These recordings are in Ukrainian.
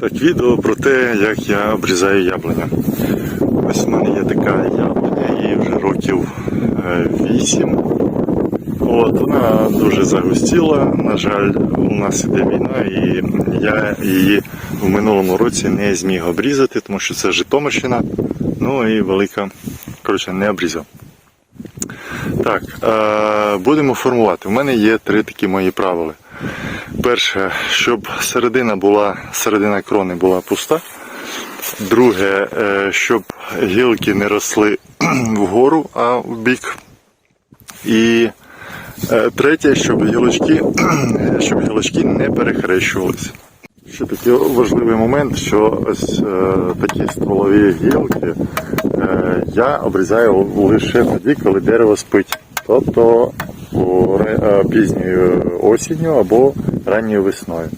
Так, відео про те, як я обрізаю яблуня. Ось в мене є така яблуня, їй вже років 8. От, вона дуже загустіла. На жаль, у нас іде війна, і я її в минулому році не зміг обрізати, тому що це Житомирщина. Ну і велика, коротше, не обрізав. Так, е, будемо формувати. У мене є три такі мої правила. Перше, щоб середина була, середина крони була пуста. Друге, е, щоб гілки не росли вгору, а в бік. І е, третє, щоб гілочки, щоб гілочки не перехрещувалися. Ще такий важливий момент, що ось е, такі стволові гілки я обрізаю лише тоді, коли дерево спить. Тобто пізньою осінню або ранньою весною.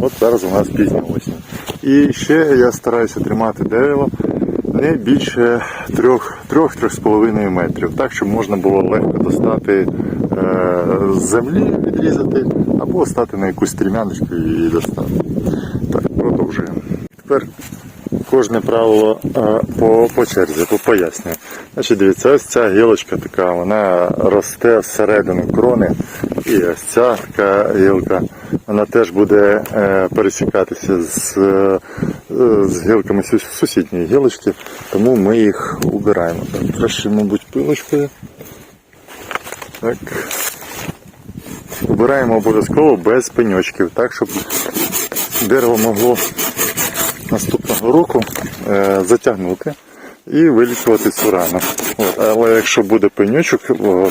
От зараз у нас пізня осінь. І ще я стараюся тримати дерево не більше 3-3,5 метрів, так, щоб можна було легко достати е, з землі, відрізати, або стати на якусь стрімяночку і достати. Так, продовжуємо. Тепер кожне правило е, по, по черзі, по пояснюю. Значить, дивіться, ось ця гілочка така, вона росте всередину крони. І ось ця така гілка, вона теж буде е, пересікатися з, е, з гілками сусідньої гілочки, тому ми їх убираємо. Так, краще, мабуть, пилочкою. Так. Убираємо обов'язково без пеньочків, так, щоб дерево могло наступного року е, затягнути і вилікувати цю рану. От, але якщо буде пеньочок,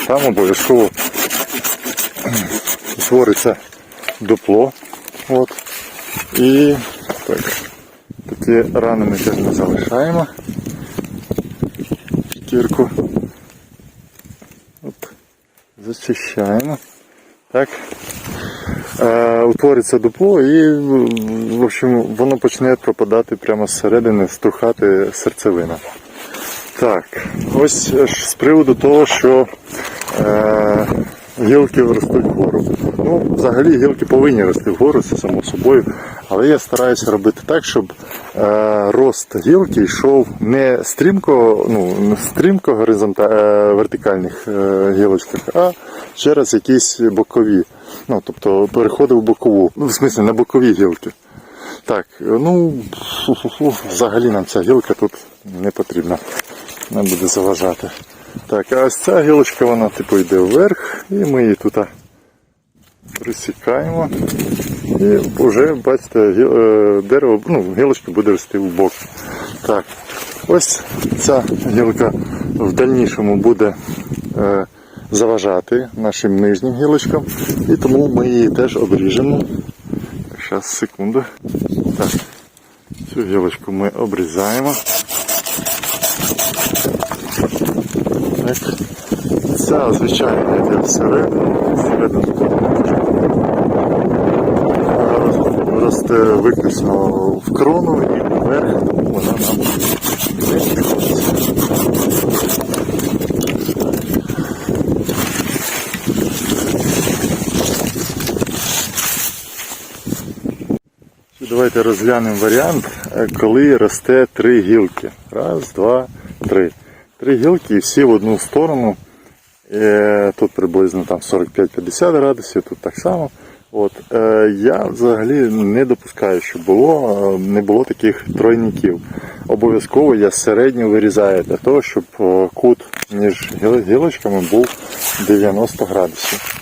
там обов'язково утвориться дупло. От. І так, такі рани ми теж не залишаємо. Шкірку. От, зачищаємо. Так. Е, утвориться дупло і в общем, воно почне пропадати прямо зсередини, струхати серцевина. Так, ось з приводу того, що е, гілки ростуть вгору. Ну, взагалі гілки повинні рости вгору, це само собою. Але я стараюся робити так, щоб е, рост гілки йшов не стрімко, ну, не стрімко горизонта, е, вертикальних е, гілочках, а через якісь бокові. Ну, тобто переходив в бокову. Ну, в смислі, на бокові гілки. Так, ну взагалі нам ця гілка тут не потрібна. Нам буде заважати. Так, а ось ця гілочка, вона типу йде вверх, і ми її тут присікаємо. І вже, бачите, е, дерево, ну, гілочка буде рости в бок. Так, ось ця гілка в дальнішому буде е, заважати нашим нижнім гілочкам, і тому ми її теж обріжемо. Зараз, секунду. Так, цю гілочку ми обрізаємо. Ця, звичайно, йде всередину, росте виключно в крону і вверх, тому вона нам не. Давайте розглянемо варіант, коли росте три гілки. Раз, два, три. Три гілки і всі в одну сторону. Е, Тут приблизно там 45-50 градусів, тут так само. От, е, я взагалі не допускаю, щоб було, е, не було таких тройників. Обов'язково я середньо вирізаю для того, щоб кут між гілочками був 90 градусів.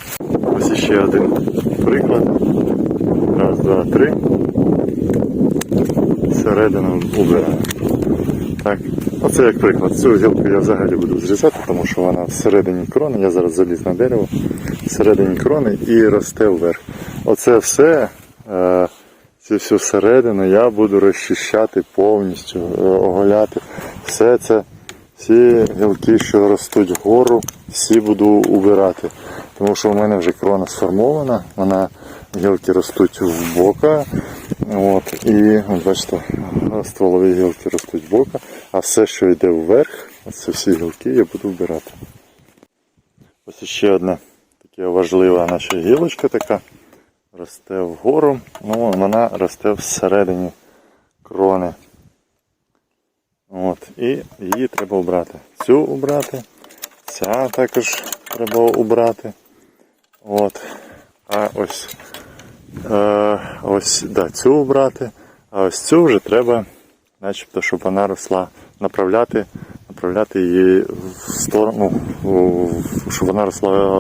Ось ще один приклад. Раз, два, три. Середину убираю. Так, оце як приклад. Цю гілку я взагалі буду зрізати, тому що вона всередині крони, я зараз заліз на дерево, всередині крони і росте вверх. Оце все, е, цю всю середину я буду розчищати повністю, е, оголяти. Все це, всі гілки, що ростуть вгору, всі буду убирати. Тому що в мене вже крона сформована, вона гілки ростуть в бока. От, і от бачите, стволові гілки ростуть в бока, а все, що йде вверх, це всі гілки я буду вбирати. Ось ще одна така важлива наша гілочка така. Росте вгору, ну вона росте всередині крони. От, і її треба обрати. Цю обрати, ця також треба обрати. От. А ось, е, ось да, цю обрати, а ось цю вже треба, начебто, щоб вона росла, направляти, направляти її в сторону, щоб вона росла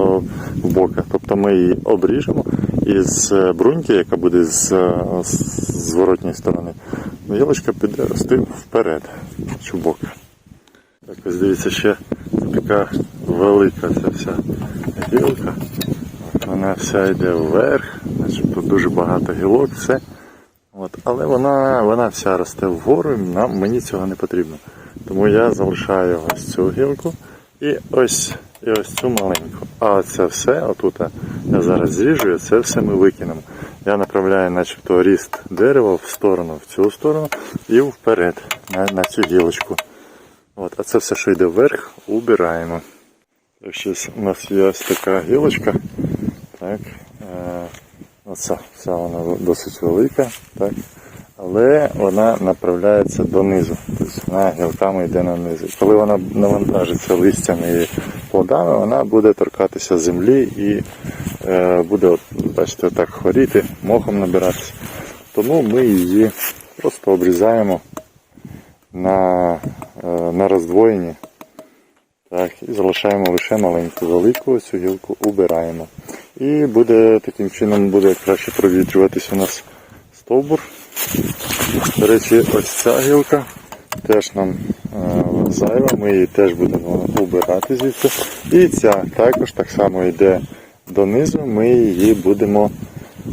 в боки. Тобто ми її обріжемо і з бруньки, яка буде з, е, зворотньої сторони, гілочка піде рости вперед, чи боки. Так, ось дивіться, ще така велика ця вся гілка. Вона вся йде вверх, начебто дуже багато гілок, все. От, але вона, вона вся росте вгору, нам, мені цього не потрібно. Тому я залишаю ось цю гілку і ось, і ось цю маленьку. А це все, отут я зараз зріжу, і це все ми викинемо. Я направляю начебто ріст дерева в сторону, в цю сторону і вперед на, на цю гілочку. От, а це все, що йде вверх, убираємо. Щось у нас є ось така гілочка. Так, е, оця вся вона досить велика, так, але вона направляється донизу. Тобто вона гілками йде нанизу. Коли вона навантажиться листями і плодами, вона буде торкатися землі і е, буде, от, бачите, так хворіти, мохом набиратися. Тому ми її просто обрізаємо на, е, на роздвоєнні. Так, і залишаємо лише маленьку велику цю гілку убираємо. І буде таким чином буде краще провітрюватись у нас стовбур. До речі, ось ця гілка теж нам е, зайва, ми її теж будемо убирати звідси. І ця також так само йде донизу, ми її будемо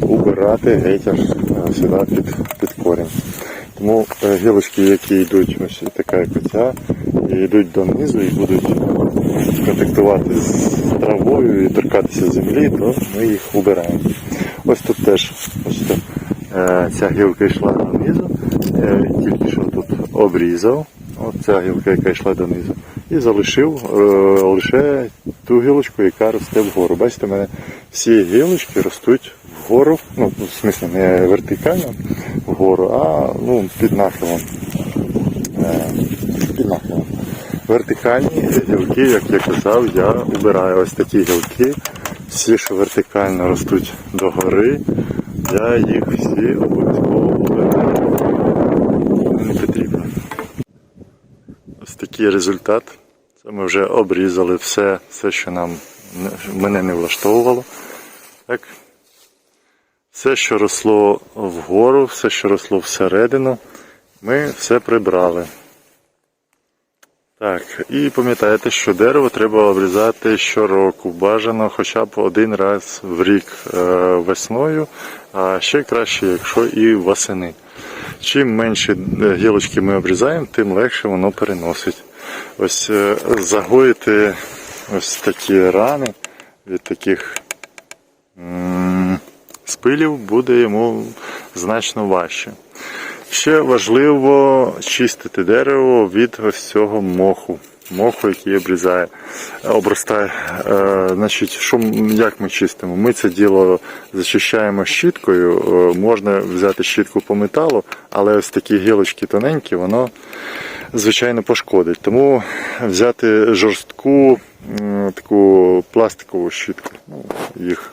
убирати геть аж е, сюди під, під корінь. Тому е, гілочки, які йдуть ось така як оця, і йдуть донизу і будуть контактувати з травою і торкатися землі, то ми їх убираємо. Ось тут теж бачите, е, ця гілка йшла донизу, е, тільки що тут обрізав, от ця гілка, яка йшла донизу, і залишив е, лише ту гілочку, яка росте вгору. Бачите, в мене всі гілочки ростуть вгору, ну, в смислі не вертикально вгору, а ну, під нахилом. Е, під нахилом. Вертикальні гілки, як я казав, я убираю ось такі гілки. Всі, що вертикально ростуть догори, я їх всі обов'язково убираю. Не потрібно. Ось такий результат. Це ми вже обрізали все, все що нам мене не влаштовувало. Так. Все, що росло вгору, все, що росло всередину, ми все прибрали. Так, і пам'ятайте, що дерево треба обрізати щороку. Бажано хоча б один раз в рік е, весною, а ще краще, якщо і восени. Чим менше гілочки ми обрізаємо, тим легше воно переносить. Ось е, загоїти ось такі рани від таких спилів буде йому значно важче. Ще важливо чистити дерево від ось цього моху. Моху, який обрізає, обростає. Е, значить, що, як ми чистимо? Ми це діло зачищаємо щіткою. Е, можна взяти щітку по металу, але ось такі гілочки тоненькі, воно звичайно пошкодить. Тому взяти жорстку м, таку пластикову щітку. Ну, їх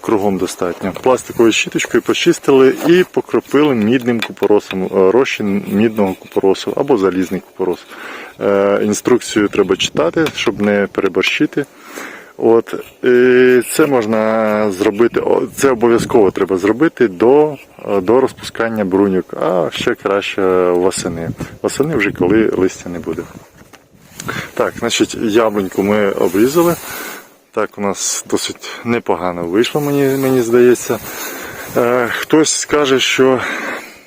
кругом достатньо. Пластиковою щіточкою почистили і покропили мідним купоросом, е, розчин мідного купоросу або залізний купорос. Е, Інструкцію треба читати, щоб не переборщити. От, і це можна зробити, це обов'язково треба зробити до, е, до розпускання бруньок, а ще краще восени. Восени вже коли листя не буде. Так, значить, яблуньку ми обрізали. Так, у нас досить непогано вийшло, мені, мені здається. Е, хтось скаже, що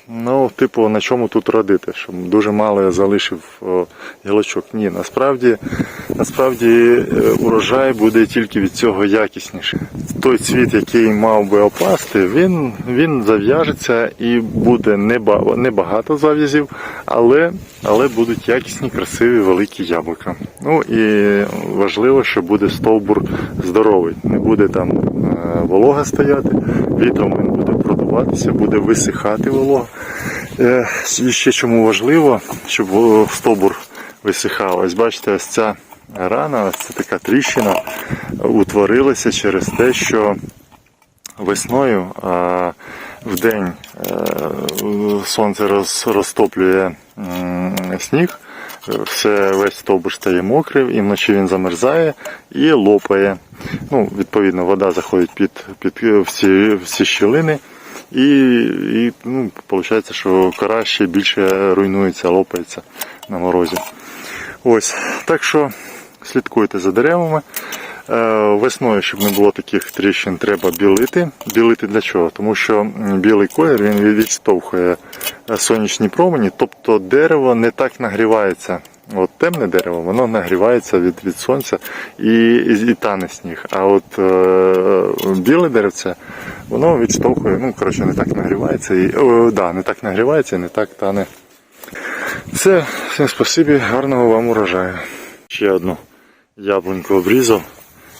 ну, типу, на чому тут родити, що дуже мало я залишив гілочок. Ні, насправді, насправді е, урожай буде тільки від цього якісніший. Той цвіт, який мав би опасти, він, він зав'яжеться і буде неба- небагато зав'язів, але, але будуть якісні, красиві, великі яблука. Ну і важливо, що буде стовбур здоровий. Не буде там е, волога стояти, вітром він буде висихати волога. Е, І ще чому важливо, щоб о, стовбур висихав. Ось бачите, ось ця рана, ось ця така тріщина утворилася через те, що весною в день е, сонце розтоплює сніг, все, весь стовбур стає мокрим, і вночі він замерзає і лопає. Ну, відповідно, вода заходить під, під всі, всі щілини. І, і ну, виходить, що кора ще більше руйнується, лопається на морозі. Ось, так що слідкуйте за деревами. Е, Весною, щоб не було таких тріщин, треба білити. Білити для чого? Тому що білий колір він відштовхує е, сонячні промені, тобто дерево не так нагрівається. От темне дерево, воно нагрівається від, від сонця і, і, тане сніг. А от е, біле деревце, воно відштовхує, ну коротше, не так нагрівається і о, да, не так нагрівається і не так тане. Все, всім спасибі, гарного вам урожаю. Ще одну яблуньку обрізав,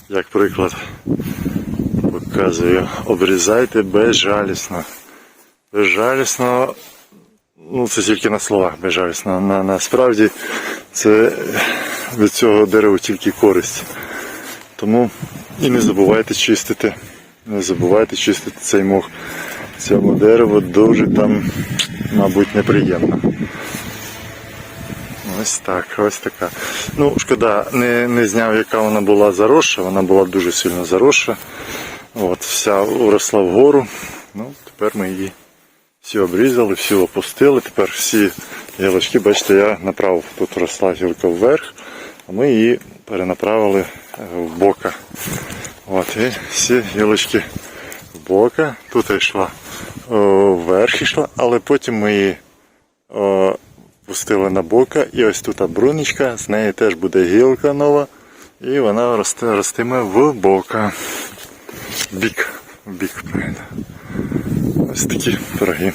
як приклад. Показую, обрізайте безжалісно. Безжалісно, ну це тільки на словах безжалісно. На, насправді це від цього дерева тільки користь. Тому і не забувайте чистити. Не забувайте чистити цей мох. Цьому дереву дуже там, мабуть, неприємно. Ось так, ось така. Ну, шкода, не, не зняв, яка вона була заросша, вона була дуже сильно заросша. От, вся уросла вгору. Ну, тепер ми її всі обрізали, всі опустили. Тепер всі гілочки, бачите, я направив. Тут росла гілка вверх, а ми її перенаправили е, в бока. От, і всі гілочки в бока. Тут йшла о, вверх йшла, але потім ми її о, пустили на бока. І ось тут бруничка, з неї теж буде гілка нова. І вона росте, ростиме в бока. Бік. Бік. Ось такі пироги.